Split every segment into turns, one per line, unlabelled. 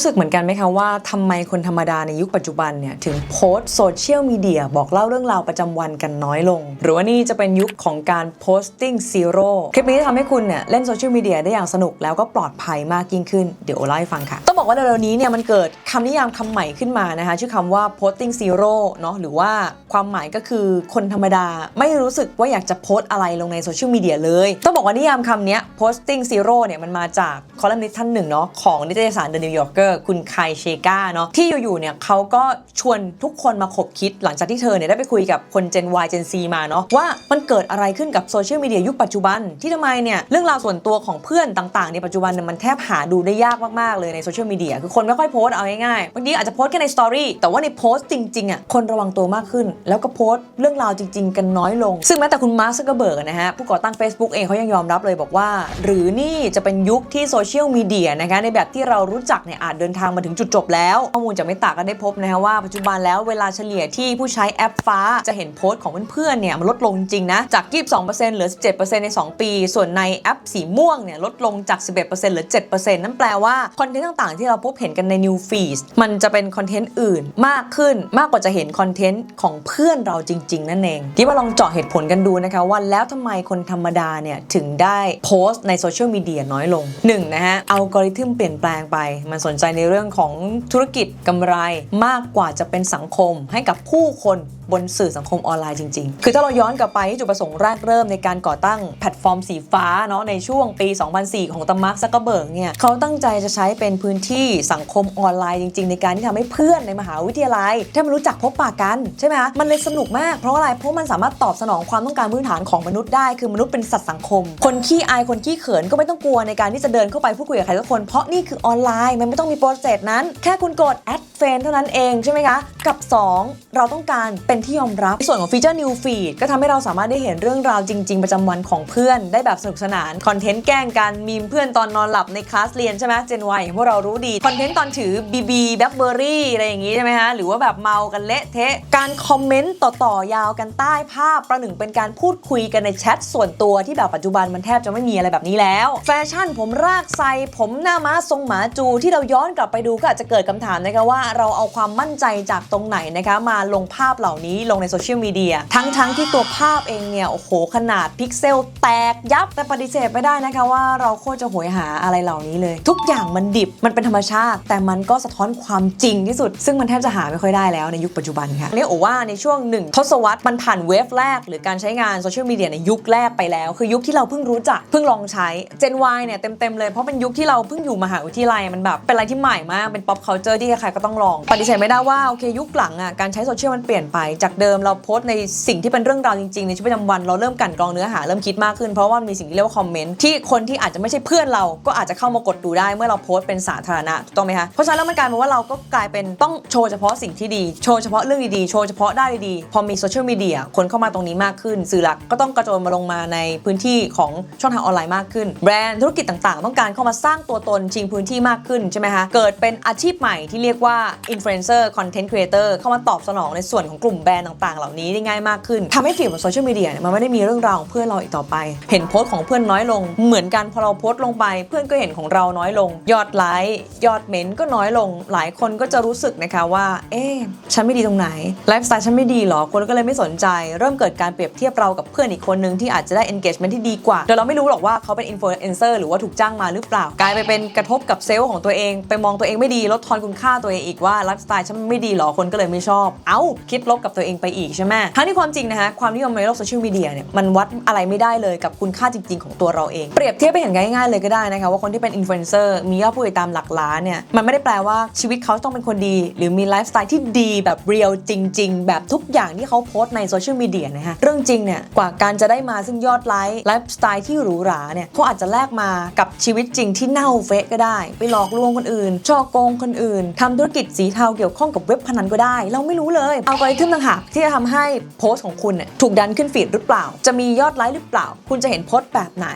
รู้สึกเหมือนกันไหมคะว่าทำไมคนธรรมดาในยุคปัจจุบันเนี่ยถึงโพสต์โซเชียลมีเดียบอกเล่าเรื่องราวประจำวันกันน้อยลง หรือว่านี่จะเป็นยุคของการโพสติ้งซีโร่คลิปนี้จะทำให้คุณเนี่ยเล่นโซเชียลมีเดียได้อย่างสนุกแล้วก็ปลอดภัยมากยิ่งขึ้นเดี๋ยวโอเล่าให้ฟังค่ะ ต้องบอกว่าเร็วๆนี้เนี่ยมันเกิดคำนิยามคำใหม่ขึ้นมานะคะ ชื่อคำว่า posting zero เนาะหรือว่าความหมายก็คือคนธรรมดาไม่รู้สึกว่าอยากจะโพสอะไรลงในโซเชียลมีเดียเลย ต้องบอกว่านิยามคำนี้ posting zero เนี่ยมันมาจากคอลัมนิสต์ท่านหนึ่งเนาะของนิตยสาร The New Yorker คุณไคเชกาเนาะที่อยู่ๆเนี่ยเขาก็ชวนทุกคนมาขบคิด หลังจากที่เธอเนี่ยได้ไปคุยกับคน Gen Y Gen Z มาเนาะว่ามันเกิดอะไรขึ้นกับโซเชียลมีเดียยุคปัจจุบัน ที่ทำไมเนี่ยเรื่องราวส่วนตัวของเพื่อนต่างๆ ในปัจจุบันเนี่ยมันแทบหาดูได้ยากมากๆเลยในโซเชียลมีเดียคือคนไม่ค่อยโพสเอาง่ายๆบางทีอาจจะโพสต์แค่ในสตอรี่แต่ว่าในโพสต์จริงๆอะคนระวังตัวมากขึ้น แล้วก็โพสต์เรื่องราวจริง ๆ กันน้อยลง ซึ่งแม้แต่คุณมาร์คซักเกอร์เบิร์กนะฮะผู้ก่อตั้ง Facebook เองเขายังยอมรับเลยบอกว่า หรือนี่จะเป็นยุคที่โซเชียลมีเดียนะคะในแบบที่เรารู้จักเนี่ยอาจเดินทางมาถึงจุดจบแล้วข้อมูลจากไมตาก็ได้พบนะคะว่าปัจจุบันแล้วเวลาเฉลี่ยที่ผู้ใช้แอปฟ้าจะเห็นโพสต์ของเพื่อนๆเนี่ยมันลดลงจริงนะจาก 22%เหลือ 17%ใน 2 ปี ส่วนในแอปสีม่วงเนี่ยลดลงจาก 11%เหลือ 7%นั่นแปลว่าคอนเทนต์ต่างๆ ที่เราพบเห็นกันใน New Feed มันจะเป็นคอนเทนต์อื่นมากขึ้นมากกว่าจะเห็นคอนเทนต์ของเพื่อนเราจริง ๆ นั่นเอง ที่มาลองเจาะเหตุผลกันดูนะคะว่าแล้วทำไมคนธรรมดาเนี่ยถึงได้โพสต์ในโซเชียลมีเดียน้อยลง 1. นะฮะอัลกอริทึมเปลี่ยนแปลงไป มันสนใจในเรื่องของธุรกิจกำไรมากกว่าจะเป็นสังคมให้กับผู้คน บนสื่อสังคมออนไลน์จริง ๆ คือถ้าเราย้อนกลับไปที่จุดประสงค์แรกเริ่มในการก่อตั้งแพลตฟอร์มสีฟ้าเนาะในช่วงปี 2004 ของตมาร์คซักเกอร์เบิร์กเนี่ยเขาตั้งใจจะใช้เป็นพื้นที่สังคมออนไลน์จริง ๆ ในการที่ทำให้เพื่อนในมหาวิทยาลัยถ้มันรู้จักพบปะกันใช่ไหมคะมันเลยสนุกมากเพราะอะไรเพราะมันสามารถตอบสนองความต้องการพื้นฐานของมนุษย์ได้คือมนุษย์เป็นสัตว์สังคม คนขี้อายคนขี้เขินก็ไม่ต้องกลัวในการที่จะเดินเข้าไปพูดคุยกับใครสักคนเพราะนี่คือออนไลน์มันไม่ต้องมีโปรเซสนั้น แค่คุณกดแอดเฟนเท่านั้นเองใช่ไหมคะกับ 2 เราต้องการเป็นที่ยอมรับ ส่วนของฟีเจอร์ New Feed ก็ทำให้เราสามารถได้เห็นเรื่องราวจริง ๆ ประจำวันของเพื่อน ได้แบบสนุกสนาน คอนเทนต์แกล้งกันมีมเพื่อนตอนนอนหลับในคลาสเรียนใช่ไหมเจนวอย่างพวกเรารู้ดี คอนเทนต์ตอนถือ BB Blackberry อะไรอย่างงี้ใช่ไหมฮะ หรือว่าแบบเมากันเละเทะ การคอมเมนต์ต่อๆ ยาวกันใต้ภาพ ประหนึ่งเป็นการพูดคุยกันในแชทส่วนตัวที่แบบปัจจุบันมันแทบจะไม่มีอะไรแบบนี้แล้ว แฟชั่นผมรากไซผมหน้าม้าทรงหมาจูที่เราย้อนกลับไปดูก็อาจจะเกิดคำถามนะคะว่าเราเอาความมั่นใจจากตรงไหนนะคะมาลงภาพเหล่านี้ลงในโซเชียลมีเดียทั้งๆที่ตัวภาพเองเนี่ยโอ้โหขนาดพิกเซลแตกยับแต่ปฏิเสธไม่ได้นะคะว่าเราโคตรจะโหยหาอะไรเหล่านี้เลย ทุกอย่างมันดิบมันเป็นธรรมชาติ แต่มันก็สะท้อนความจริงที่สุด ซึ่งมันแทบจะหาไม่ค่อยได้แล้วในยุคปัจจุบันค่ะเรียกว่าในช่วงหนึ่งทศวรรษมันผ่านเวฟแรก หรือการใช้งานโซเชียลมีเดียในยุคแรกไปแล้ว คือยุคที่เราเพิ่งรู้จักเพิ่งลองใช้ Gen Y เนี่ยเต็มๆเลยเพราะเป็นยุคที่เราเพิ่งอยู่มหาวิทยาลัยมันแบบเป็นอะไรที่ใหม่มากเป็น pop culture ที่ใครๆก็ต้องลอง ปฏิเสธไม่ได้ว่าโอเคยุคหลังอะการใช้โซเชียลมันเปลี่ยนไปจากเดิมเราโพสต์ในสิ่งที่เป็นเรื่องราวจริงๆในชีวิตประจำวันเราเริ่มกันกรองเนื้อหาเริ่มคิดมากขึ้นเพราะว่ามีสิ่งที่เรียกว่าคอมเมนต์ที่คนที่อาจจะไม่ใช่เพื่อนเราก็อาจจะเข้ามากดดูได้เมื่อเราโพสต์เป็นสาธารณะถูกต้องไหมคะเพราะฉะนั้นแล้วมันกลายเป็นว่าเราก็กลายเป็นต้องโชว์เฉพาะสิ่งที่ดีโชว์เฉพาะเรื่องดีๆโชว์เฉพาะได้ดีพอมีโซเชียลมีเดียคนเข้ามาตรงนี้มากขึ้น สื่อหลักก็ต้องกระโจนมาลงมาในพื้นที่ของช่องทางออนไลน์มากขึ้น แบรนด์ธุรกิจต่างๆ ต้องการเข้ามาสร้างตัวตนชิงพื้นที่มากขึ้นใช่ไหมคะเกิดเป็นอาชีพใหม่ที่เรียกว่า influencer content creator เข้ามาตอบสนองในส่วนของกลุ่มแบรนด์ต่างๆ เหล่านี้ได้ง่ายมากขึ้นทำให้ฟีดบนโซเชียลมีเดียเนี่ยมันไม่ได้มีเรื่องราวของเพื่อนเราอีกต่อไป เห็นโพสต์ของเพื่อนน้อยลง เหมือนกันพอเราโพสต์ลงไป เพื่อนก็เห็นของเราน้อยลง ยอดไลค์ยอดเมนต์ก็น้อยลง หลายคนก็จะรู้สึกนะคะว่า เอ๊ะฉันไม่ดีตรงไหนไลฟ์สไตล์ฉันไม่ดีหรอคนก็เลยไม่สนใจ เริ่มเกิดการเปรียบเทียบเรากับเพื่อนอีกคนนึงที่อาจจะได้ engagement ที่ดีกว่าโดยเราไม่รู้หรอกว่าเขาเป็น influencer หรือว่าถูกจ้างมาหรือเปล่ากลายไปเป็นกระทบกับเซลล์ของตัวเอง ไปมองตัวเองไม่ดีลดทอนคุณค่าตัวเองอีกว่าไลฟ์สไตล์ฉันไม่ดีหรอคนก็เลยไม่ชอบ เอ้าคิดลบกับตัวเองไปอีกใช่ไหมทั้งที่ความจริงนะคะความนิยมในโลกโซเชียลมีเดียเนี่ยมันวัดอะไรไม่ได้เลยกับคุณค่าจริง ๆ ของตัวเราเอง เปรียบเทียบไปเห็นง่ายๆเลยก็ได้นะคะว่าคนที่เป็นอินฟลูเอนเซอร์มียอดผู้ติดตามหลักล้านเนี่ยมันไม่ได้แปลว่าชีวิตเขาต้องเป็นคนดี หรือมีไลฟ์สไตล์ที่ดีแบบเรียลจริง ๆ แบบทุกอย่างที่เขาโพสต์ในโซเชียลมีเดียนะฮะเรื่องจริงเนี่ยกว่าการจะได้มาซึ่งยอดไลค์ไลฟ์สไตล์ที่หรูหราเนี่ยเขาอาจจะแลกมากับชีวิตจริงที่เน่าเฟะก็ได้ ไปหลอกลวงคนอื่นช่อโกงคนอื่นทำธุรกิจสีเทาเกี่ยวข้องกับเว็บพนันก็ได้ เราไม่รู้เลยอัลกอริทึมต่างหากที่จะทำให้โพสต์ของคุณเนี่ยถูกดันขึ้นฟีดหรือเปล่า จะมียอดไลค์หรือเปล่า คุณจะเห็นโพสต์แบบไหน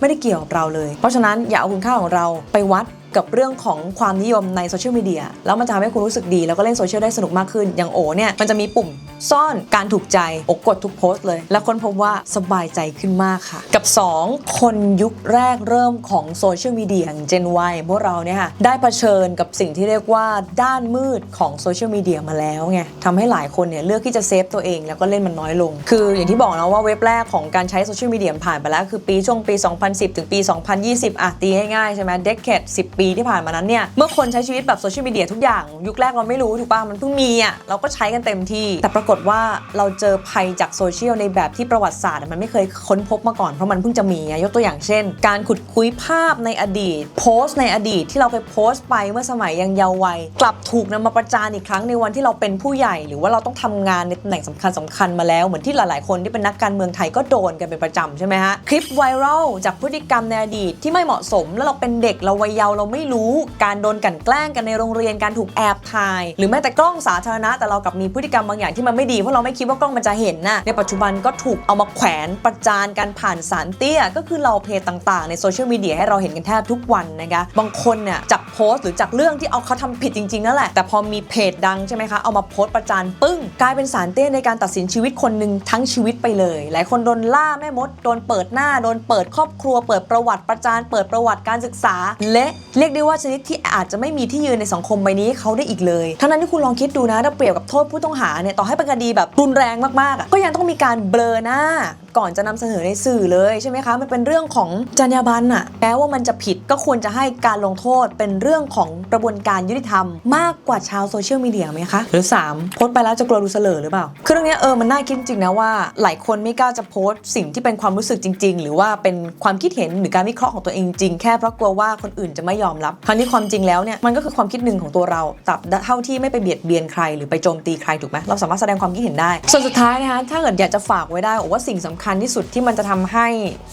ไม่ได้เกี่ยวกับเราเลย เพราะฉะนั้นอย่าเอาคุณค่าของเราไปวัดกับเรื่องของความนิยมในโซเชียลมีเดียแล้วมันจะทำให้คุณรู้สึกดีแล้วก็เล่นโซเชียลได้สนุกมากขึ้นอย่างโอเนี่ยมันจะมีปุ่ม ซ่อนการถูกใจอกกดทุกโพสต์เลย แล้วคนพบว่าสบายใจขึ้นมากค่ะ กับ 2 คนยุคแรกเริ่มของโซเชียลมีเดียอย่าง Gen Y พวกเราเนี่ยค่ะได้เผชิญกับสิ่งที่เรียกว่าด้านมืดของโซเชียลมีเดียมาแล้วไงทำให้หลายคนเนี่ยเลือกที่จะเซฟตัวเองแล้วก็เล่นมันน้อยลง คืออย่างที่บอกนะว่าเว็บแรกของการใช้โซเชียลมีเดียผ่านไปแล้ว คือปีช่วงปี 2010 ถึงปี 2020 อะตีง่ายๆใช่ไหมเด็กเคด10 ปีที่ผ่านมานั้นเนี่ยเมื่อคนใช้ชีวิตแบบโซเชียลมีเดียทุกอย่างยุคแรกเราไม่รู้ถูกป่ะมันเพิ่งมีอะเราก็ใช้กันเต็มที่แต่ปรากฏว่าเราเจอภัยจากโซเชียลในแบบที่ประวัติศาสตร์มันไม่เคยค้นพบมาก่อนเพราะมันเพิ่งจะมียกตัวอย่างเช่น การขุดคุยภาพในอดีต โพสต์ในอดีตที่เราเคยโพสต์ไปเมื่อสมัยยังเยาว์วัย กลับถูกนำมาประจานอีกครั้งในวันที่เราเป็นผู้ใหญ่ หรือว่าเราต้องทำงานในตำแหน่งสำคัญสคัญๆมาแล้วเหมือนที่หลาย ๆ คนที่เป็นนักการเมืองไทยก็โดนกันเป็นประจำใช่ไหมฮะคลิปไวรัลจากพฤติกรรมในอดีตที่ไม่เหมาะสม แล้วเราเป็นเด็กเราวัยเยาว์เราไม่รู้ การโดนกลันแกล้งกันในโรงเรียนการถูกแอบถ่าย หรือแม้แต่กล้องสาธารณะแต่เรากลับมีพฤติกรรมบางอย่างที่มันไม่ดีเพราะเราไม่คิดว่ากล้องมันจะเห็นน่ะในปัจจุบันก็ถูกเอามาแขวนประจานการผ่านสารเตี้ย ก็คือเราเพจต่างๆ ในโซเชียลมีเดียให้เราเห็นกันแทบทุกวันนะคะบางคนเนี่ยจากโพสต์หรือจากเรื่องที่เอาเขาทำผิดจริงๆนั่นแหละแต่พอมีเพจดังใช่ไหมคะเอามาโพสต์ประจานปึ้ง กลายเป็นสารเตี้ยในการตัดสินชีวิตคนหนึ่งทั้งชีวิตไปเลย หลายคนโดนล่าแม่มดโดนเปิดหน้าโดนเปิดครอบครัว เปิดประวัติประจานเปิดประวัติการศึกษา และเรียกได้ว่าชนิดที่อาจจะไม่มีที่ยืนในสังคมใบนี้ให้เขาได้อีกเลยทั้งนั้นที่คุณลองคิดดูนะถ้าเปรียบกับโทษผู้ต้องหาเนี่ยต่อให้เป็นคดีแบบรุนแรงมากๆอะก็ยังต้องมีการเบลอหน้าก่อนจะนำเสนอในสื่อเลยใช่ไหมคะ มันเป็นเรื่องของจรรยาบรรณอะแม้ว่ามันจะผิดก็ควรจะให้การลงโทษเป็นเรื่องของกระบวนการยุติธรรม มากกว่าชาวโซเชียลมีเดียไหมคะ หรือ 3 โพสต์ไปแล้วจะกลัวดูเสลอหรือเปล่า คือเรื่องเนี้ยเออมันน่าคิดจริงนะว่า หลายคนไม่กล้าจะโพสต์สิ่งที่เป็นความรู้สึกจริง ๆ หรือว่าเป็นความคิดเห็นหรือการวิเคราะห์ของตัวเองจริงแค่เพราะกลัวว่าคนอื่นจะไม่ยอมรับทั้งที่ความจริงแล้วเนี่ยมันก็คือความคิดหนึ่งของตัวเราตราบเท่าที่ไม่ไปเบียดเบียนใครหรือไปโจมตีใครถูกไหมเราสามารถแสดงความคิดเห็นได้ ส่วนสุดท้ายนะคะถ้าเกิดอยากจะฝากไว้ได้ว่าสิ่งสำคัญที่สุดที่มันจะทำให้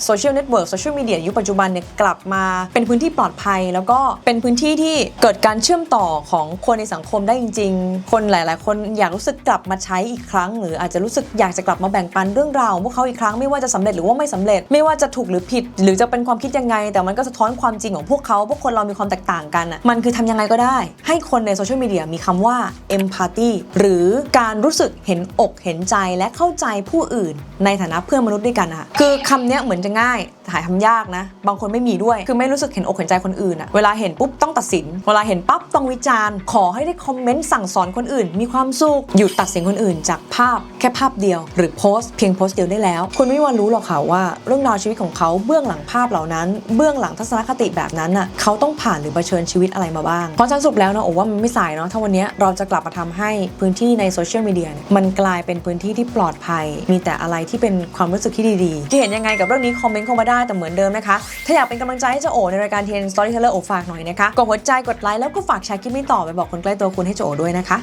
โซเชียลเน็ตเวิร์กโซเชียลมีเดียยุคปัจจุบันเนี่ยกลับมาเป็นพื้นที่ปลอดภัย แล้วก็เป็นพื้นที่ที่เกิดการเชื่อมต่อของคนในสังคมได้จริง ๆ คนหลาย ๆ คนอยากรู้สึกกลับมาใช้อีกครั้ง หรืออาจจะรู้สึกอยากจะกลับมาแบ่งปันเรื่องราวพวกเขาอีกครั้งไม่ว่าจะสำเร็จหรือว่าไม่สำเร็จ ไม่ว่าจะถูกหรือผิด หรือจะเป็นความคิดยังไง แต่มันก็สะท้อนความจริงของพวกเขาพวกคนเรามีความแตกต่างกันอะมันคือทำยังไงก็ได้ ให้คนในโซเชียลมีเดียมีคำว่า empathy หรือการรู้สึกเห็นอกเห็นใจและเข้าใจผู้อื่น ในฐานะเพื่อนมนุษย์ด้วยกันอะคือคำเนี้ยเหมือนจะง่ายแต่หาทำยากนะ บางคนไม่มีด้วย คือไม่รู้สึกเห็นอกเห็นใจคนอื่นอะเวลาเห็นปุ๊บต้องตัดสิน เวลาเห็นปั๊บต้องวิจารณ์ ขอให้ได้คอมเมนต์สั่งสอนคนอื่น มีความสุขหยุดตัดสินคนอื่น จากภาพแค่ภาพเดียว หรือโพสต์เพียงโพสต์เดียวได้แล้ว คุณไม่วันรู้หรอกค่ะว่า เรื่องราวชีวิตของเขาเบื้องหลังภาพเหล่านั้น เบื้องหลังทัศนคติแบบนั้นน่ะเขาต้องผ่านหรือเผชิญชีวิตอะไรมาบ้างเพราะฉันสรุปแล้วนะโอ้ว่ามันไม่สายเนาะถ้าวันนี้เราจะกลับมาทำให้พื้นที่ในโซเชียลมีเดียเนี่ยมันกลายเป็นพื้นที่ที่ปลอดภัย มีแต่อะไรที่เป็นความรู้สึกที่ดีๆที่เห็นยังไงกับเรื่องนี้คอมเมนต์เข้ามาได้แต่เหมือนเดิมนะคะ ถ้าอยากเป็นกำลังใจให้เจ้าโอในรายการเทนสตอรี่เทเลอร์โอฝากหน่อยนะคะ กดหัวใจกดไลค์แล้วก็ฝากแชร์คลิปนี้ต่อไปบอกคนใกล้ตัวคุณให้เจ้าโอด้วยนะคะ